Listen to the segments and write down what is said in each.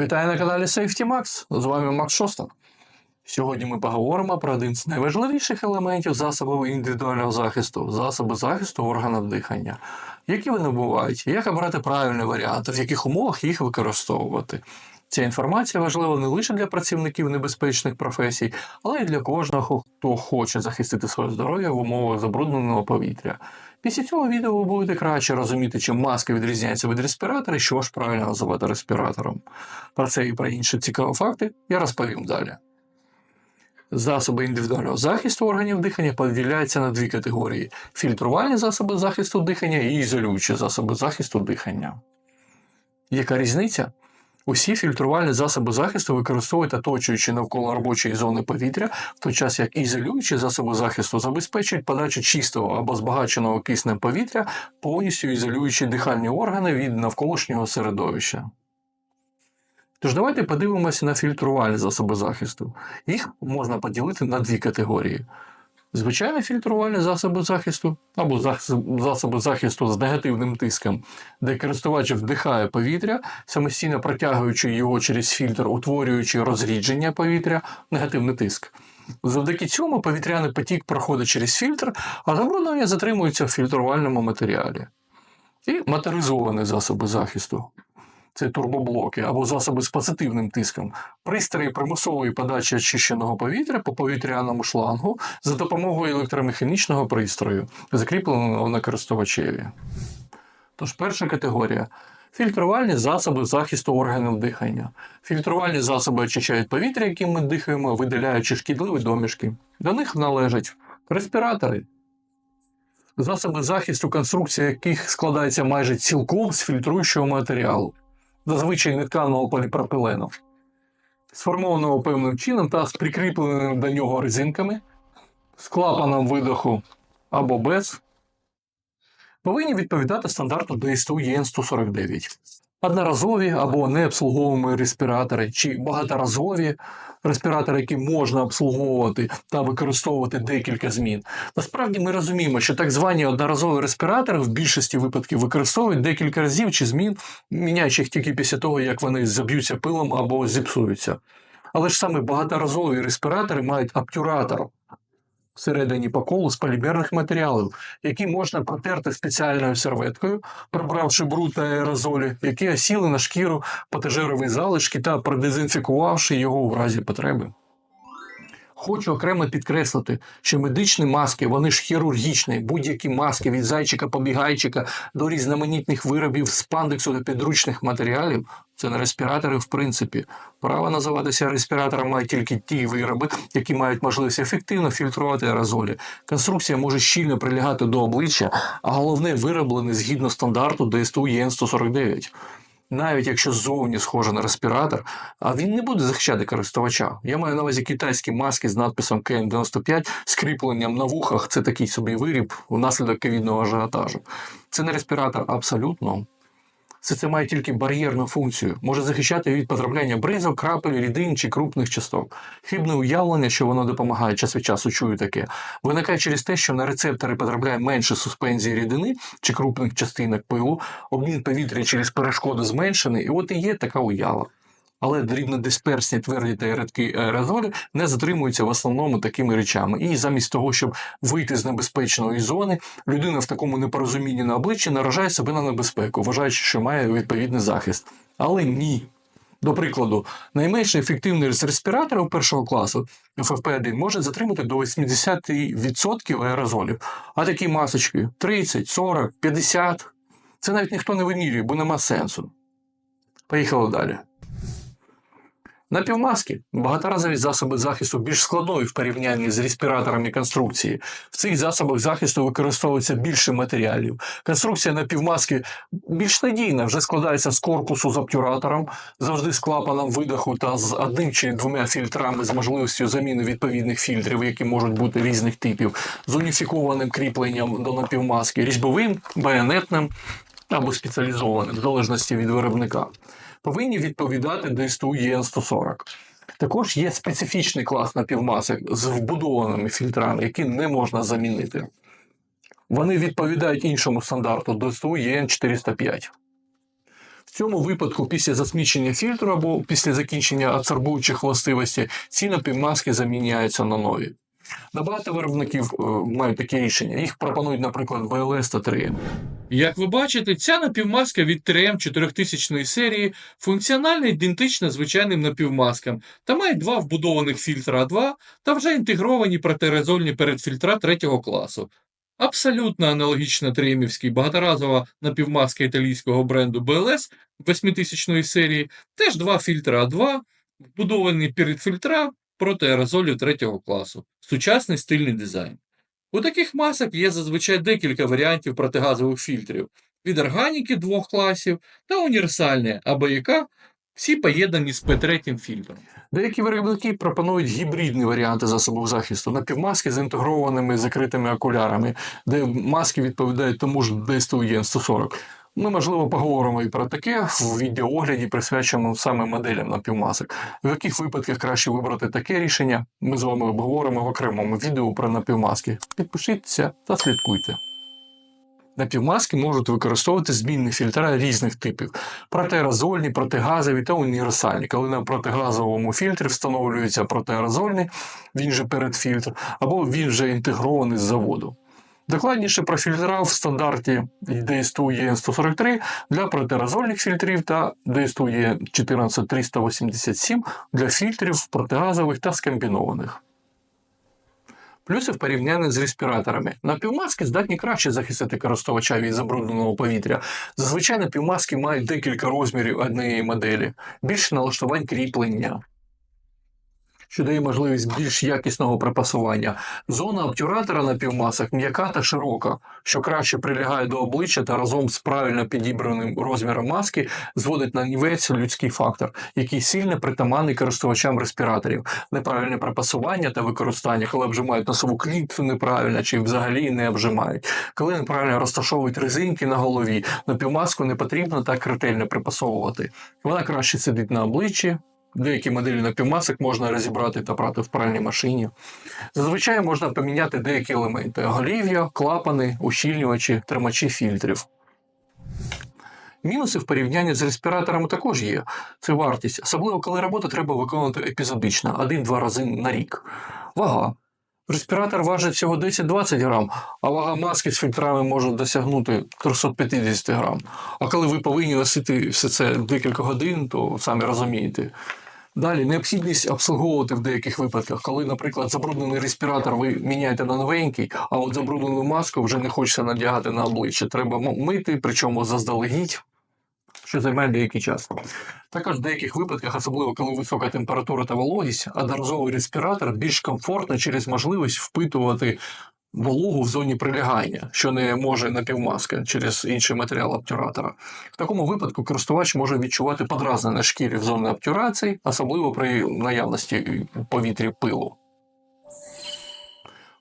Вітаю на каналі Safety Max. З вами Макс Шостак. Сьогодні ми поговоримо про один з найважливіших елементів засобів індивідуального захисту засоби захисту органів дихання. Які вони бувають, як обрати правильний варіант, в яких умовах їх використовувати. Ця інформація важлива не лише для працівників небезпечних професій, але й для кожного, хто хоче захистити своє здоров'я в умовах забрудненого повітря. Після цього відео ви будете краще розуміти, чим маски відрізняються від респіратора і що ж правильно називати респіратором. Про це і про інші цікаві факти я розповім далі. Засоби індивідуального захисту органів дихання поділяються на дві категорії: фільтрувальні засоби захисту дихання і ізолюючі засоби захисту дихання. Яка різниця? Усі фільтрувальні засоби захисту використовують оточуючи навколо робочої зони повітря, в той час як ізолюючі засоби захисту забезпечують подачу чистого або збагаченого киснем повітря, повністю ізолюючи дихальні органи від навколишнього середовища. Тож давайте подивимося на фільтрувальні засоби захисту. Їх можна поділити на дві категорії: звичайні фільтрувальні засоби захисту або засоби захисту з негативним тиском, де користувач вдихає повітря, самостійно протягуючи його через фільтр, утворюючи розрідження повітря, негативний тиск. Завдяки цьому повітряний потік проходить через фільтр, а забруднення затримується в фільтрувальному матеріалі. І моторизовані засоби захисту це турбоблоки або засоби з позитивним тиском, пристрої примусової подачі очищеного повітря по повітряному шлангу за допомогою електромеханічного пристрою, закріпленого на користувачеві. Тож перша категорія. Фільтрувальні засоби захисту органів дихання. Фільтрувальні засоби очищають повітря, яким ми дихаємо, видаляючи шкідливі домішки. До них належать респіратори, засоби захисту, конструкція яких складається майже цілком з фільтруючого матеріалу, зазвичай нетканого поліпропилену, сформованого певним чином та з прикріпленими до нього резинками, з клапаном видоху або без, повинні відповідати стандарту ДСТУ ЄН-149. Одноразові або необслуговуємі респіратори чи багаторазові респіратори, які можна обслуговувати та використовувати декілька змін. Насправді ми розуміємо, що так звані одноразові респіратори в більшості випадків використовують декілька разів чи змін, міняючи їх тільки після того, як вони заб'ються пилом або зіпсуються. Але ж саме багаторазові респіратори мають обтюратор всередині по колу з полімерних матеріалів, які можна протерти спеціальною серветкою, прибравши бруд та аерозолі, які осіли на шкіру патожирові залишки та продезінфікувавши його в разі потреби. Хочу окремо підкреслити, що медичні маски вони ж хірургічні, будь-які маски від зайчика побігайчика до різноманітних виробів з пандексу до підручних матеріалів це не респіратори в принципі. Право називатися респіратором мають тільки ті вироби, які мають можливість ефективно фільтрувати аерозолі. Конструкція може щільно прилягати до обличчя, а головне вироблені згідно стандарту ДСТУ ЄН-149 навіть якщо ззовні схоже на респіратор, а він не буде захищати користувача. Я маю на увазі китайські маски з надписом КН95 з кріпленням на вухах. Це такий собі виріб внаслідок ковідного ажіотажу. Це не респіратор абсолютно. Все це має тільки бар'єрну функцію, може захищати від потрапляння бризок, крапель, рідин чи крупних часток. Хибне уявлення, що воно допомагає час від часу чую таке, виникає через те, що на рецептори потрапляє менше суспензії рідини чи крупних частинок пилу, обмін повітря через перешкоду зменшений, і от і є така уява. Але дрібнодисперсні тверді та рідкі аерозолі не затримуються в основному такими речами. І замість того, щоб вийти з небезпечної зони, людина в такому непорозумінні на обличчі наражає себе на небезпеку, вважаючи, що має відповідний захист. Але ні. До прикладу, найменш ефективний з респіраторів першого класу FFP1 може затримати до 80% аерозолів, а такі масочки 30, 40, 50 це навіть ніхто не вимірює, бо нема сенсу. Поїхали далі. Напівмаски багаторазові засоби захисту більш складної в порівнянні з респіраторами конструкції. В цих засобах захисту використовується більше матеріалів. Конструкція напівмаски більш надійна, вже складається з корпусу з обтюратором, завжди з клапаном видоху та з одним чи двома фільтрами з можливістю заміни відповідних фільтрів, які можуть бути різних типів, з уніфікованим кріпленням до напівмаски, різьбовим, байонетним або спеціалізованим, в залежності від виробника повинні відповідати ДСТУ ЄН-140. Також є специфічний клас напівмасок з вбудованими фільтрами, які не можна замінити. Вони відповідають іншому стандарту ДСТУ ЄН-405. В цьому випадку, після засмічення фільтру або після закінчення адсорбуючих властивостей, ці напівмаски заміняються на нові. Набагато виробників е, мають такі рішення. Їх пропонують, наприклад, BLS та 3M. Як ви бачите, ця напівмаска від 3М 4000 серії функціонально ідентична звичайним напівмаскам та має два вбудованих фільтра А2 та вже інтегровані протиаерозольні передфільтра третього класу. Абсолютно аналогічна 3Мівській багаторазова напівмаска італійського бренду BLS 8000 серії, теж два фільтра А2, вбудовані передфільтра проти аерозолю третього класу. Сучасний стильний дизайн. У таких масок є зазвичай декілька варіантів протигазових фільтрів від органіки двох класів та універсальні АБЯК, всі поєднані з P3 фільтром. Деякі виробники пропонують гібридні варіанти засобів захисту, напівмаски з інтегрованими закритими окулярами, де маски відповідають тому ж ДСТУ 140. Ми, можливо, поговоримо і про таке в відеоогляді, присвяченому саме моделям напівмасок. В яких випадках краще вибрати таке рішення, ми з вами обговоримо в окремому відео про напівмаски. Підпишіться та слідкуйте. Напівмаски можуть використовувати змінні фільтра різних типів: протиаерозольні, протигазові та універсальні. Коли на протигазовому фільтрі встановлюється протиаерозольний, він же передфільтр, або він вже інтегрований з заводу. Докладніше про фільтра в стандарті DSTU EN143 для протиаерозольних фільтрів та DSTU E14387 для фільтрів протигазових та скомбінованих. Плюси в порівнянні з респіраторами. Напівмаски здатні краще захистити користувача від забрудненого повітря. Зазвичай напівмаски мають декілька розмірів однієї моделі, більше налаштувань кріплення, що дає можливість більш якісного припасування. Зона обтюратора напівмасок м'яка та широка, що краще прилягає до обличчя та разом з правильно підібраним розміром маски зводить на нівець людський фактор, який сильно притаманний користувачам респіраторів. Неправильне припасування та використання, коли обжимають носову кліпсу неправильно чи взагалі не обжимають. Коли неправильно розташовують резинки на голові, напівмаску не потрібно так ретельно припасовувати. Вона краще сидить на обличчі, Деякі моделі напівмасок можна розібрати та прати в пральній машині. Зазвичай можна поміняти деякі елементи: голів'я, клапани, ущільнювачі, тримачі фільтрів. Мінуси в порівнянні з респіраторами також є. Це вартість, особливо коли роботу треба виконувати епізодично, один-два рази на рік. Вага. Респіратор важить всього 10-20 грам, а вага маски з фільтрами може досягнути 350 грам. А коли ви повинні носити все це декілька годин, то самі розумієте. Далі необхідність обслуговувати в деяких випадках, коли, наприклад, забруднений респіратор ви міняєте на новенький, а от забруднену маску вже не хочеться надягати на обличчя. Треба мити, причому заздалегідь, що займає деякий час. Також в деяких випадках, особливо коли висока температура та вологість, одноразовий респіратор більш комфортно через можливість впитувати вологу в зоні прилягання, що не може напівмаска через інший матеріал обтюратора. В такому випадку користувач може відчувати подразнення шкірі в зоні обтюрації, особливо при наявності повітрі пилу.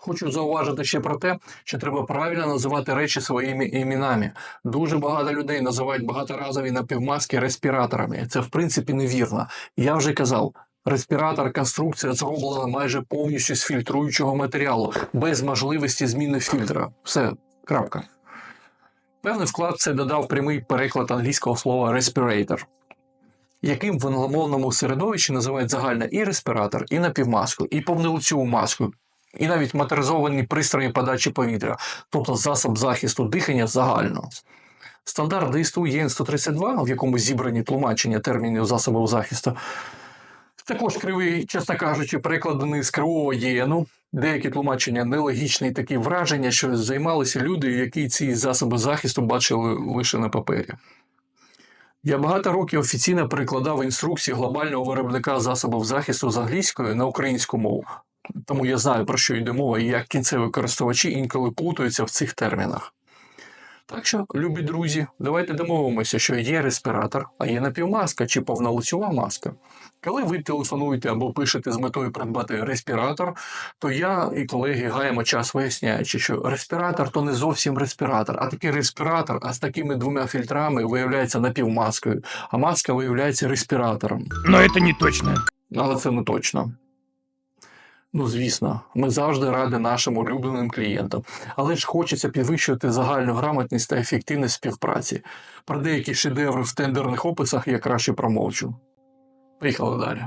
Хочу зауважити ще про те, що треба правильно називати речі своїми іменами. Дуже багато людей називають багаторазові напівмаски респіраторами. Це в принципі невірно. Я вже казав. Респіратор конструкція зроблена майже повністю з фільтруючого матеріалу, без можливості зміни фільтра. Все, крапка. Певний вклад це додав прямий переклад англійського слова respirator, яким в англомовному середовищі називають загально і респіратор, і напівмаску, і повнолицьову маску, і навіть моторизовані пристрої подачі повітря, тобто засоб захисту дихання загально. Стандарт ДСТУ ЄН-132, в якому зібрані тлумачення термінів засобів захисту, також кривий, чесно кажучи, перекладений з кривого єну. Деякі тлумачення нелогічні, такі враження, що займалися люди, які ці засоби захисту бачили лише на папері. Я багато років офіційно перекладав інструкції глобального виробника засобів захисту з англійської на українську мову. Тому я знаю, про що йде мова і як кінцеві користувачі інколи плутаються в цих термінах. Так що, любі друзі, давайте домовимося, що є респіратор, а є напівмаска чи повнолицьова маска. Коли ви телефонуєте або пишете з метою придбати респіратор, то я і колеги гаємо час виясняючи, що респіратор то не зовсім респіратор, а такий респіратор, а з такими двома фільтрами виявляється напівмаскою, а маска виявляється респіратором. Но это не точно. Але це не точно. Ну, звісно, ми завжди раді нашим улюбленим клієнтам, але ж хочеться підвищувати загальну грамотність та ефективність співпраці. Про деякі шедеври в тендерних описах я краще промовчу. Поїхали далі.